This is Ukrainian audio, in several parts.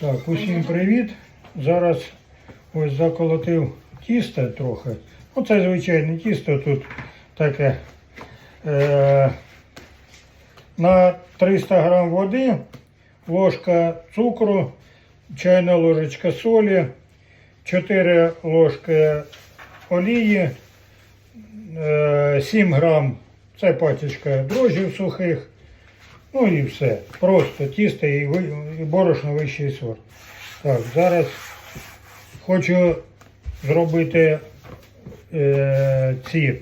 Так, усім привіт. Зараз ось заколотив тісто трохи. Ну, це звичайне тісто тут таке. Е, на 300 грам води, ложка цукру, чайна ложечка солі, 4 ложки олії, е, 7 грам це пачечка дрожжів сухих. Ну і все. Просто тісто і, борошно вищий сорт. Так, зараз хочу зробити е, ці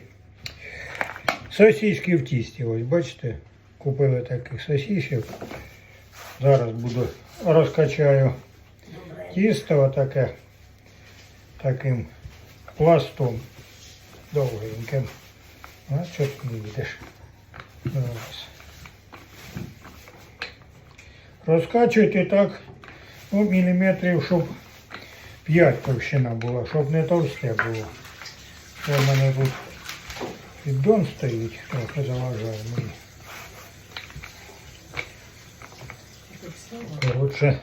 сосиски в тісті. Ось бачите, купили таких сосисок. Зараз буду розкачаю тісто отаке таким пластом довгеньким. А що не видиш? Зараз. Розкачуйте так, ну, міліметрів, щоб 5 товщина була, щоб не товсте було. В мене тут піддон стоїть, трохи заважає мені. Коротше,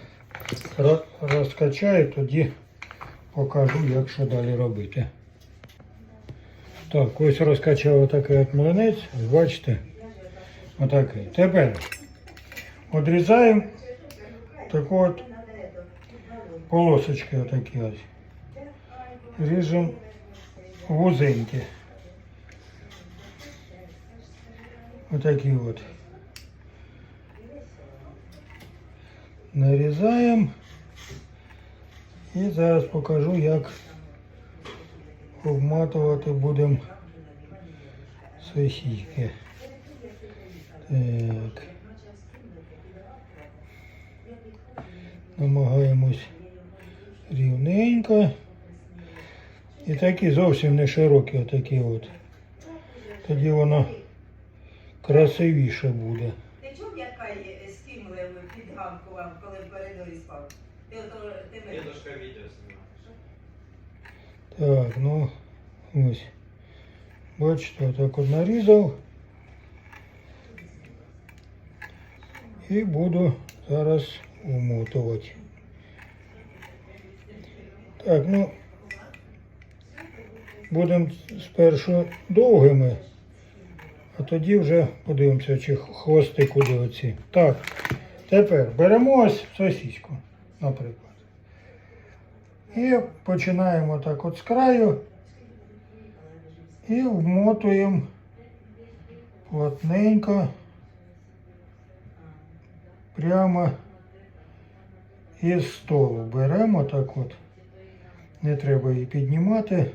розкачаю, тоді покажу, як що далі робити. Так, ось розкачав отакий от млинець, бачите, отакий. Тепер Одрізаємо таку от полосочки отакі ось. Ріжемо вузенькі. Отакі от. Нарізаємо. І зараз покажу, як обматувати будемо сосиски. Так. Намагаємось рівненько. І такі зовсім не широкі отакі от. Тоді воно красивіше буде. Ти чув, яка є- скинули під ганку вам, коли в коридорі спав? Ти ото ти мене. Так, ну ось. Бачите, отак от нарізав. І буду зараз умотувати. Так, ну будемо спершу довгими, а тоді вже подивимося, чи хвости куди оці. Так, тепер беремо ось сосиську, наприклад. І починаємо так от з краю і вмотуємо плотненько прямо із столу. Беремо так от. Не треба її піднімати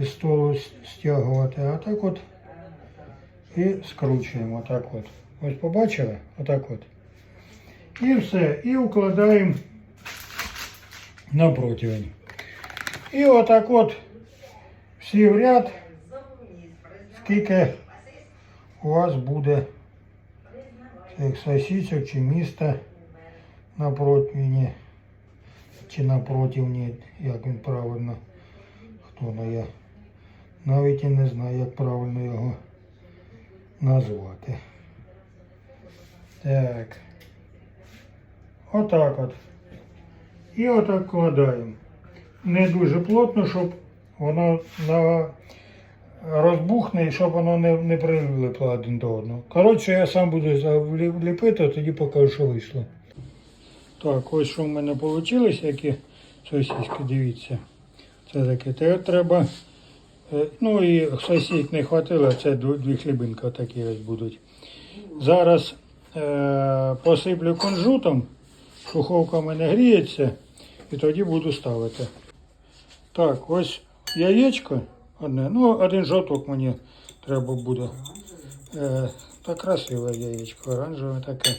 із столу стягувати, а так от і скручуємо так от. Ось побачили? Отак от. І все. І укладаємо на противень. І отак от всі в ряд, скільки у вас буде цих сосисок чи міста на противні, чи на противні, як він правильно, хто на я навіть і не знаю, як правильно його назвати. Так. Отак от. І отак кладаємо. Не дуже плотно, щоб воно на розбухне і щоб воно не, не прилипло один до одного. Коротше, я сам буду заліпити, а тоді покажу, що вийшло. Так, ось що в мене вийшло, які сосиски, дивіться. Це таке. Тепер треба. е, Ну і сосисок не хватило, це дві хлібинки такі ось будуть. Зараз е, посиплю кунжутом, духовка в мене гріється, і тоді буду ставити. Так, ось яєчко одне. Ну, один жовток мені треба буде. Е, та красиве яєчко, оранжеве таке.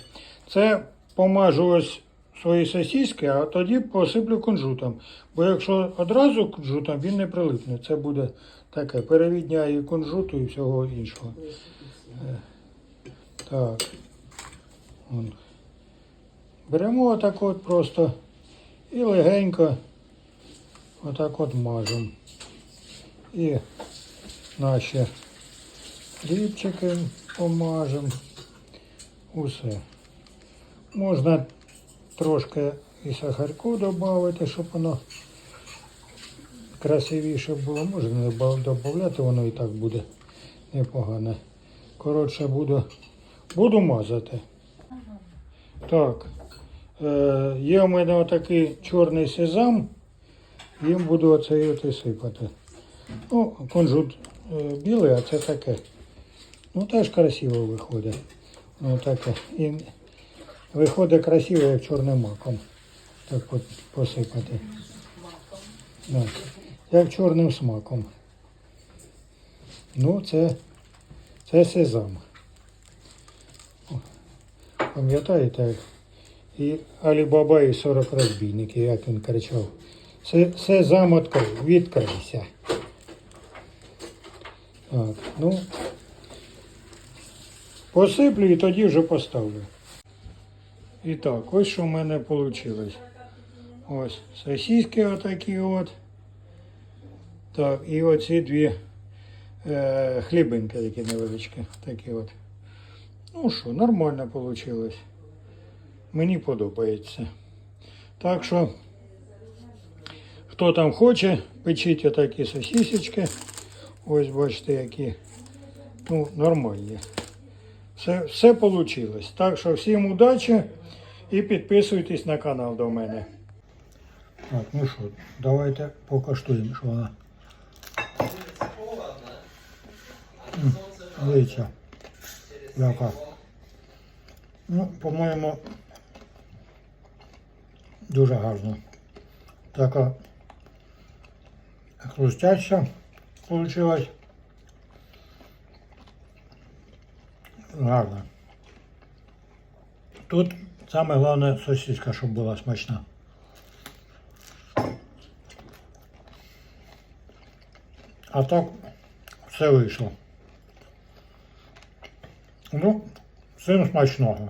Це помажу ось свої сосиски, а тоді посиплю кунжутом. Бо якщо одразу кунжутом, він не прилипне. Це буде таке перевідня і кунжуту і всього іншого. Е, так. Вон. Беремо отак от просто і легенько отак от мажемо. І наші хлібчики помажемо. Усе. Можна трошки і сахарку додати, щоб воно красивіше було. Можна додати, воно і так буде непогане. Коротше, буду, буду мазати. Так. Е, є у мене отакий чорний сезам. Їм буду оцей от сипати. Ну, кунжут е, білий, а це таке. Ну, теж красиво виходить. Ну, таке. І виходить красиво, як чорним маком. Так от посипати. Да. Як чорним смаком. Ну, це, це сезам. Пам'ятаєте? І Алібаба і 40 розбійників, як він кричав. Се- Сезам відкрив, відкрився. Так, ну. Посиплю і тоді вже поставлю. І так, ось що в мене вийшло. Ось сосиски отакі от. Так, і оці дві е, хлібинки такі невеличкі. Такі от. Ну що, нормально вийшло. Мені подобається. Так що, хто там хоче, печіть отакі сосисечки. Ось бачите, які. Ну, нормальні. Все, все вийшло. Так що всім удачі і підписуйтесь на канал до мене. Так, ну що, давайте покаштуємо, що вона. Дивіться. Яка. Ну, по-моєму, дуже гарно. Така хрустяща получилась. Гарно. Тут саме головне сосиска, щоб була смачна. А так все вийшло. Ну, всім смачного.